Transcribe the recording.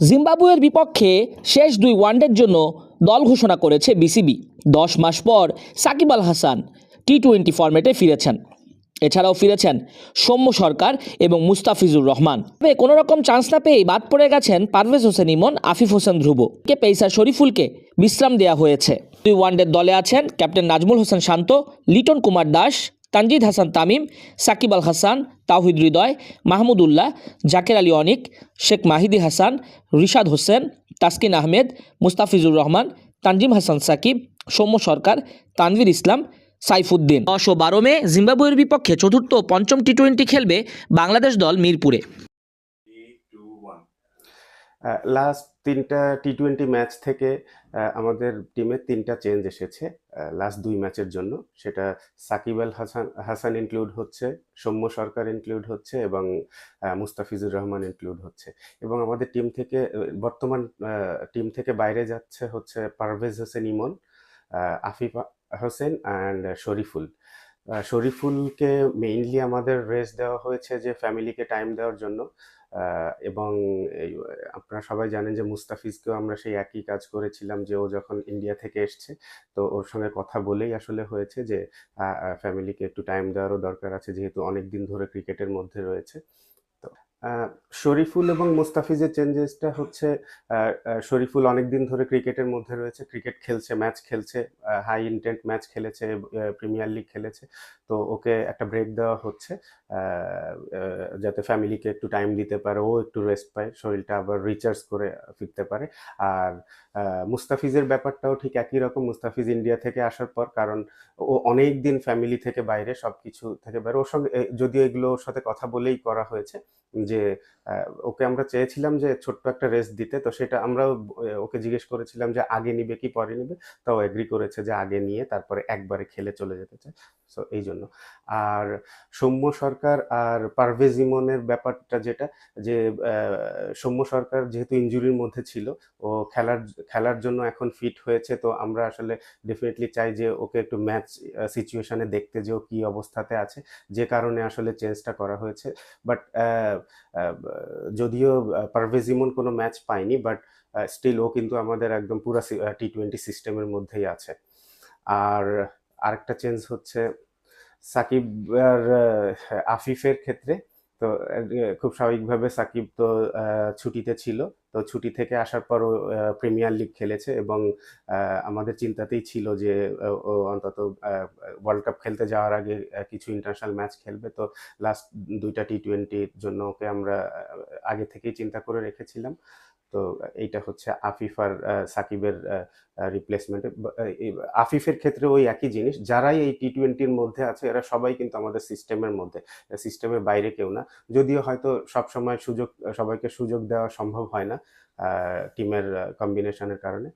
জিম্বাবুয়ের বিপক্ষে শেষ দুই ওয়ানডের জন্য দল ঘোষণা করেছে বিসিবি। দশ মাস পর সাকিব আল হাসান টি টোয়েন্টি ফরম্যাটে ফিরেছেন। এছাড়াও ফিরেছেন সৌম্য সরকার এবং মুস্তাফিজুর রহমান। তবে কোনো রকম চান্স না পেয়েই বাদ পড়ে গেছেন পারভেজ হোসেন ইমন, আফিফ হোসেন ধ্রুব। কে পেইসা শরীফুলকে বিশ্রাম দেওয়া হয়েছে। দুই ওয়ানডের দলে আছেন ক্যাপ্টেন নাজমুল হোসেন শান্ত, লিটন কুমার দাস তানজিদ হাসান তামিম সাকিব আল হাসান তাওহিদ হৃদয় মাহমুদুল্লাহ জাকের আলী অনিক শেখ মাহিদি হাসান রিশাদ হোসেন তাসকিন আহমেদ মুস্তাফিজুর রহমান তানজিম হাসান সাকিব সৌম্য সরকার তানভীর ইসলাম সাইফুদ্দিন। দশ ও বারো মে জিম্বাবুয়ের বিপক্ষে চতুর্থ ও পঞ্চম টি টোয়েন্টি খেলবে বাংলাদেশ দল মিরপুরে। লাস্ট তিনটা টি টোয়েন্টি ম্যাচ থেকে আমাদের টিমে তিনটা চেঞ্জ এসেছে লাস্ট দুই ম্যাচের জন্য। সেটা সাকিব আল হাসান হাসান ইনক্লুড হচ্ছে, সৌম্য সরকার ইনক্লুড হচ্ছে এবং মুস্তাফিজুর রহমান ইনক্লুড হচ্ছে। এবং আমাদের টিম থেকে বর্তমান টিম থেকে বাইরে যাচ্ছে হচ্ছে পারভেজ হোসেন ইমন আফিফ হোসেন অ্যান্ড শরীফুল। শরীফুলকে মেইনলি আমাদের রেস্ট দেওয়া হয়েছে যে ফ্যামিলিকে টাইম দেওয়ার জন্য। এবং আপনারা সবাই জানেন যে মুস্তাফিজকেও আমরা সেই একই কাজ করেছিলাম যে ও যখন ইন্ডিয়া থেকে এসছে, তো ওর সঙ্গে কথা বলেই আসলে হয়েছে যে ফ্যামিলিকে একটু টাইম দেওয়ারও দরকার আছে যেহেতু অনেক দিন ধরে ক্রিকেটের মধ্যে রয়েছে। তো শরীফুল এবং মুস্তাফিজের চেঞ্জেসটা হচ্ছে শরীফুল অনেক দিন ধরে ক্রিকেটের মধ্যে রয়েছে, ক্রিকেট খেলছে ম্যাচ খেলছে হাই ইন্টেন্ট ম্যাচ খেলেছে প্রিমিয়ার লিগ খেলেছে। তো ওকে একটা ব্রেক দেওয়া হচ্ছে যাতে ফ্যামিলিকে একটু টাইম দিতে পারে, ও একটু রেস্ট পায়, শরীরটা আবার রিচার্জ করে ফিরতে পারে। আর মুস্তাফিজের ব্যাপারটাও ঠিক একই রকম, মুস্তাফিজ ইন্ডিয়া থেকে আসার পর, কারণ ও অনেক দিন ফ্যামিলি থেকে বাইরে সব কিছু থেকে বাইরে। ওর সঙ্গে যদিও এগুলো ওর সাথে কথা বলেই করা হয়েছে যে ওকে আমরা চেয়েছিলাম যে ছোট্ট একটা রেস্ট দিতে তো সেটা আমরাও আহ, ওকে জিজ্ঞেস করেছিলাম যে আগে নিবে কি পরে নিবে? তাও এগ্রি করেছে যে আগে নিয়ে তারপরে একবারে খেলে চলে যেতে চায়। সো এই জন্য। আর সৌম্য সরকার আর পারভেজ ইমনের ব্যাপারটা যেটা যে সৌম্য সরকার যেহেতু ইনজুরির মধ্যে ছিল ও খেলার খেলার জন্য এখন ফিট হয়েছে তো আমরা আসলে ডেফিনেটলি চাই যে ওকে একটু ম্যাচ সিচুয়েশনে দেখতে যে ও কী অবস্থাতে আছে। যে কারণে আসলে চেঞ্জটা করা হয়েছে। বাট যদিও পারভেজ ইমন কোনো ম্যাচ পায়নি বাট স্টিল ও কিন্তু আমাদের একদম পুরো টি টোয়েন্টি সিস্টেমের মধ্যেই আছে। আর আরেকটা চেঞ্জ হচ্ছে সাকিব আর আফিফের ক্ষেত্রে। তো খুব স্বাভাবিকভাবে সাকিব তো ছুটিতে ছিল। তো ছুটি থেকে আসার পর ও প্রিমিয়ার লিগ খেলেছে এবং আমাদের চিন্তাতেই ছিল যে, ও অন্তত ওয়ার্ল্ড কাপ খেলতে যাওয়ার আগে কিছু ইন্টারন্যাশনাল ম্যাচ খেলবে। তো লাস্ট দুইটা টি টোয়েন্টির জন্য ওকে আমরা আগে থেকেই চিন্তা করে রেখেছিলাম। তো এইটা হচ্ছে আফিফ আর সাকিবের রিপ্লেসমেন্ট আফিফের ক্ষেত্রে ওই একই জিনিস। যারাই এই টি টোয়েন্টির মধ্যে আছে, এরা সবাই কিন্তু আমাদের সিস্টেমের মধ্যে সিস্টেমের বাইরে কেউ না। যদিও হয়তো সব সময় সুযোগ, সবাইকে সুযোগ দেওয়া সম্ভব হয় না টিমের কম্বিনেশনের কারণে।